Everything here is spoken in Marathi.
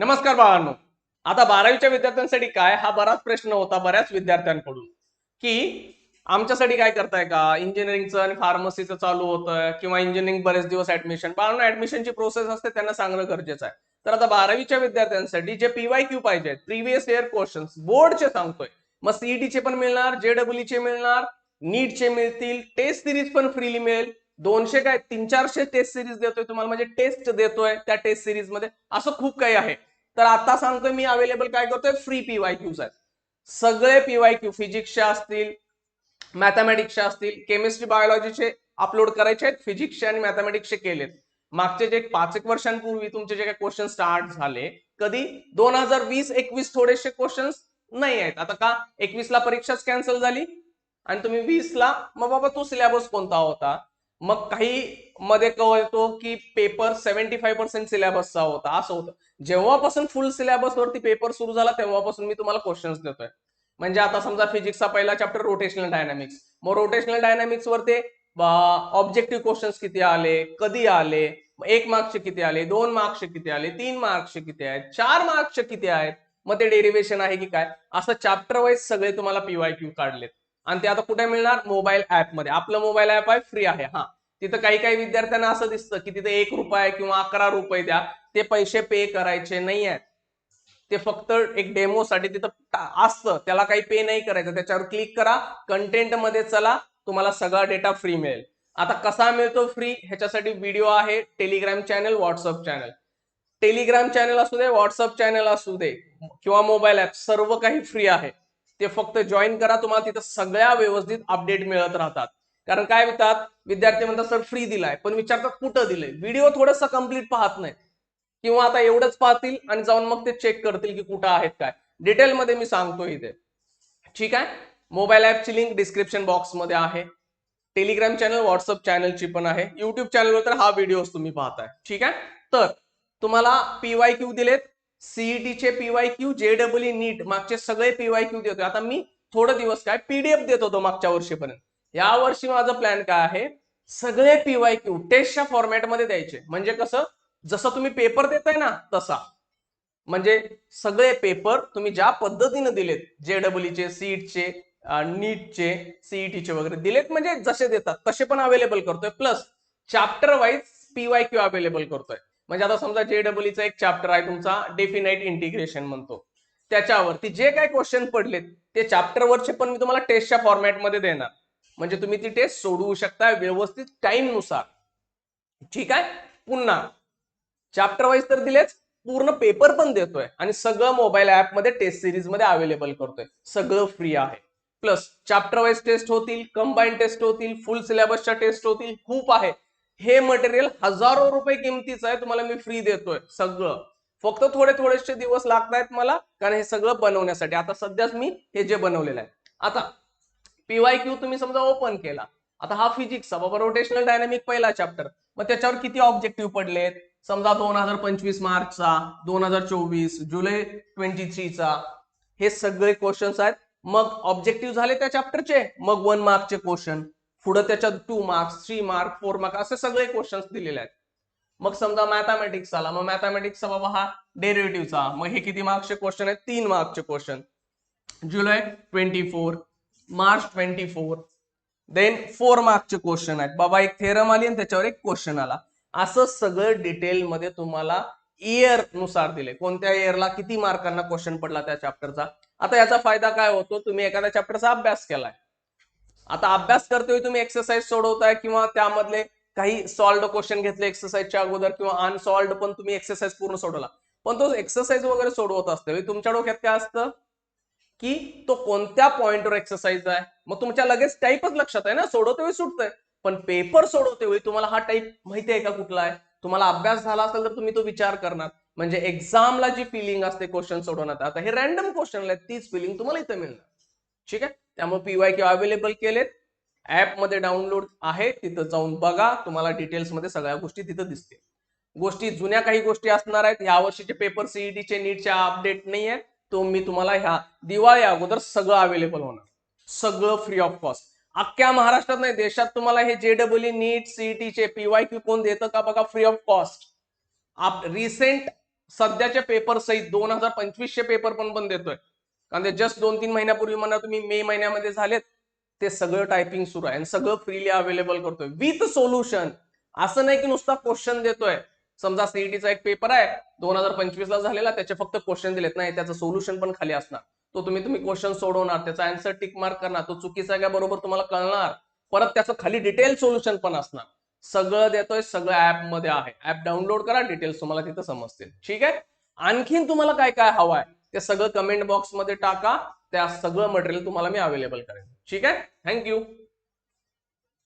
नमस्कार बाळांनो. आता बारावीच्या विद्यार्थ्यांसाठी काय? हा बराच प्रश्न होता बऱ्याच विद्यार्थ्यांकडून. की आमच्यासाठी काय करताय का? इंजिनिअरिंगचं आणि फार्मसीचं चालू होतं किंवा इंजिनिअरिंग बरेच दिवस ऍडमिशन बाळांना ऍडमिशनची प्रोसेस असते त्यांना सांगणं गरजेचं आहे. तर आता बारावीच्या विद्यार्थ्यांसाठी जे पीवाय क्यू पाहिजे प्रिव्हियस इयर क्वेश्चन्स बोर्डचे सांगतोय. मग सीईटीचे पण मिळणार जेडब्ल्यू चे मिळणार नीटचे मिळतील टेस्ट सिरीज पण फ्रीली मिळेल. दोनशे काय? तीन चारशे टेस्ट सिरीज देतोय तुम्हाला म्हणजे टेस्ट देतोय त्या टेस्ट सिरीजमध्ये. असं खूप काही आहे. तर आता सांगतोय मी अवेलेबल काय करतोय? फ्री पीवाय क्यूज आहेत सगळे पीवाय क्यू फिजिक्सचे असतील मॅथमॅटिक्सचे असतील केमिस्ट्री बायोलॉजीचे अपलोड करायचे आहेत. फिजिक्सचे आणि मॅथमॅटिक्सचे केलेत. मागचे जे पाच एक वर्षांपूर्वी तुमचे जे काही क्वेश्चन स्टार्ट झाले कधी? दोन हजार वीस एकवीस थोडेसे क्वेश्चन नाही आहेत. आता का? एकवीस ला परीक्षाच कॅन्सल झाली. आणि तुम्ही वीस ला मग बाबा तो सिलेबस कोणता होता? मग काही मध्ये कळतो की पेपर सेव्हन्टी फाईव्ह पर्सेंट सिलेबसचा होता असं होतं. जेव्हापासून फुल सिलेबस वरती पेपर सुरू झाला तेव्हापासून मी तुम्हाला क्वेश्चन्स देतोय. म्हणजे आता समजा फिजिक्सचा पहिला चॅप्टर रोटेशनल डायनामिक्स मग रोटेशनल डायनामिक्स वरती ऑब्जेक्टिव्ह क्वेश्चन्स किती आले कधी आले एक मार्क्सचे किती आले दोन मार्क्सचे किती आले तीन मार्क्सचे किती आहेत चार मार्क्सचे किती आहेत मग ते डेरिव्हेशन आहे की काय? असं चॅप्टर वाईज सगळे तुम्हाला पीवाय क्यू काढलेत. आणि ते आता कुठे मिळणार? मोबाईल ऍपमध्ये. आपलं मोबाईल ऍप आहे फ्री आहे. हा. तिथं काही काही विद्यार्थ्यांना असं दिसतं की तिथे एक रुपये किंवा अकरा रुपये द्या. ते पैसे पे करायचे नाही आहेत ते फक्त एक डेमोसाठी तिथं असतं. त्याला काही पे नाही करायचं. त्याच्यावर क्लिक करा. कंटेंटमध्ये चला. तुम्हाला सगळा डेटा फ्री मिळेल. आता कसा मिळतो फ्री ह्याच्यासाठी व्हिडिओ आहे Telegram channel WhatsApp channel Telegram channel असू दे व्हॉट्सअप चॅनल असू दे किंवा मोबाईल ऍप सर्व काही फ्री आहे. ते फक्त जॉईन करा तुम्हाला तिथं सगळ्या व्यवस्थित अपडेट मिळत राहतात. कारण काय म्हणतात विद्यार्थी म्हणतात सर फ्री दिलाय. पण विचारतात कुठं दिलंय? व्हिडिओ थोडंसं कंप्लीट पाहत नाही. किंवा आता एवढंच पाहतील आणि जाऊन मग ते चेक करतील की कुठं आहेत काय. डिटेलमध्ये मी सांगतो इथे. ठीक आहे? मोबाईल ऍपची लिंक डिस्क्रिप्शन बॉक्समध्ये आहे. टेलिग्राम चॅनल व्हॉट्सअप चॅनलची पण आहे. युट्यूब चॅनलवर तर हा व्हिडिओ तुम्ही पाहताय. ठीक आहे? तर तुम्हाला पीवाय क्यू दिलेत. सीईटीचे पीवाय क्यू जेडब्ल्यू नीट मागचे सगळे पीवाय क्यू देतोय. आता मी थोडे दिवस काय पीडीएफ देत होतो मागच्या वर्षीपर्यंत. या वर्षी माझं प्लॅन काय आहे? सगळे पीवाय क्यू टेस्टच्या फॉर्मॅटमध्ये द्यायचे. म्हणजे कसं? जसं तुम्ही पेपर देताय ना तसा. म्हणजे सगळे पेपर तुम्ही ज्या पद्धतीने दिलेत जेडब्ल्यूचे सीईटचे नीटचे सीईटीचे वगैरे दिलेत म्हणजे जसे देतात तसे पण अवेलेबल करतोय. Plus chapter wise PY Q available करतोय. म्हणजे आता समजा जे डब्ल्यूचा एक चॅप्टर आहे तुमचा डेफिनाईट इंटिग्रेशन म्हणतो. त्याच्यावरती जे काही क्वेश्चन पडलेत ते चॅप्टरवरचे पण मी तुम्हाला टेस्टच्या फॉर्मॅटमध्ये देणार. म्हणजे तुम्ही ती टेस्ट सोडवू शकता व्यवस्थित टाइमनुसार ठीक आहे? पुन्हा चॅप्टर वाईज तर दिलेच पूर्ण पेपर पण देतोय आणि सगळं मोबाईल ऍपमध्ये टेस्ट सिरीजमध्ये अवेलेबल करतोय. सगळं फ्री आहे. प्लस चॅप्टर वाईज टेस्ट होतील कंबाईन टेस्ट होतील फुल सिलेबसच्या टेस्ट होतील खूप आहे. हे मटेरियल हजारो रुपये किमतीचं आहे तुम्हाला मी फ्री देतोय सगळं. फक्त थोडे थोडेसे दिवस लागत आहेत मला कारण हे सगळं बनवण्यासाठी. आता सध्याच मी हे जे बनवलेलं आहे. आता पीवाय क्यू तुम्ही समजा ओपन केला. आता हा फिजिक्सचा बाबा रोटेशनल डायनामिक पहिला चॅप्टर मग त्याच्यावर किती ऑब्जेक्टिव्ह पडलेत? समजा दोन हजार पंचवीस मार्चचा दोन हजार चोवीस जुलै ट्वेंटी थ्रीचा हे सगळे क्वेश्चन्स आहेत. मग ऑब्जेक्टिव्ह झाले त्या चॅप्टरचे मग वन मार्कचे क्वेश्चन पुढे त्याच्यात two marks three mark four mark असे सगळे क्वेश्चन्स दिलेले आहेत. मग समजा मॅथमॅटिक्स आला. मग मॅथमॅटिक्सचा बाबा हा डेरिव्हेटिव्हचा मग हे किती मार्क्सचे क्वेश्चन आहेत? तीन मार्क्सचे question July twenty four March twenty four then four मार्कचे question आहेत. बाबा एक थेरम आली आणि त्याच्यावर एक क्वेश्चन आला. असं सगळं डिटेलमध्ये तुम्हाला इयरनुसार दिले. कोणत्या इयरला किती मार्कांना क्वेश्चन पडला त्या चॅप्टरचा आता याचा फायदा काय होतो? तुम्ही एखाद्या चॅप्टरचा अभ्यास केलाय. आता अभ्यास करतोय तुम्ही एक्सरसाइज सोडवताय किंवा त्यामधले काही सॉल्ड क्वेश्चन घेतले एक्सरसाइजच्या अगोदर किंवा अनसॉल्ड पण तुम्ही एक्सरसाइज पूर्ण सोडवला. पण तो एक्सरसाइज वगैरे सोडवत असते. म्हणजे तुमच्या डोक्यात काय असतं? की तो कोणत्या पॉइंटवर एक्सरसाइज आहे? मग तुमच्या लगेच टाईपच लक्षात आहे ना? सोडवते वेळी सुटतंय. पण पेपर सोडवते वेळी तुम्हाला हा टाईप माहिती आहे का कुठला आहे? तुम्हाला अभ्यास झाला असेल तर तुम्ही तो विचार करणार. म्हणजे एक्झामला जी फिलिंग असते क्वेश्चन सोडवण्यात आता हे रॅन्डम क्वेश्चन आहेत तीच फिलिंग तुम्हाला इथं मिळणार. ठीक आहे? त्यामुळे पीवाय क्यू अवेलेबल केलेत. ऍपमध्ये डाउनलोड आहे तिथं जाऊन बघा. तुम्हाला डिटेल्समध्ये सगळ्या गोष्टी तिथं दिसतील. गोष्टी जुन्या काही गोष्टी असणार आहेत. या वर्षीचे पेपर सीईटीचे नीटचे अपडेट नाही आहे तो मी तुम्हाला ह्या दिवाळी अगोदर सगळं अवेलेबल होणार. सगळं फ्री ऑफ कॉस्ट अख्ख्या महाराष्ट्रात नाही देशात तुम्हाला हे जेडब्ल्यू नीट सीईटीचे पीवाय क्यू कोण देतं का बघा? फ्री ऑफ कॉस्ट आप रिसेंट सध्याचे पेपर सहित दोन हजार पंचवीसचे पेपर पण पण देतोय. कारण ते जस्ट दोन तीन महिन्यापूर्वी म्हणा तुम्ही मे महिन्यामध्ये झालेत ते सगळं टायपिंग सुरू आहे. आणि सगळं फ्रीली अवेलेबल करतोय. विथ सोल्युशन असं नाही की नुसता क्वेश्चन देतोय. समजा सीईटीचा एक पेपर आहे दोन हजार पंचवीस ला झालेला त्याचे फक्त क्वेश्चन दिलेत. नाही त्याचं सोल्युशन पण खाली असणार. तो तुम्ही तुम्ही क्वेश्चन सोडवणार त्याचा आन्सर टिक मार्क करणार तो चुकीचा आहे का बरोबर तुम्हाला कळणार. परत त्याचं खाली डिटेल सोल्युशन पण असणार. सगळं देतोय सगळं ऍपमध्ये आहे. ऍप डाउनलोड करा डिटेल्स तुम्हाला तिथं समजतील. ठीक आहे? आणखीन तुम्हाला काय काय हवं आहे? ते सगळं कमेंट बॉक्समध्ये टाका. त्या सगळं मटेरियल तुम्हाला मी अवेलेबल करेन. ठीक आहे? थँक्यू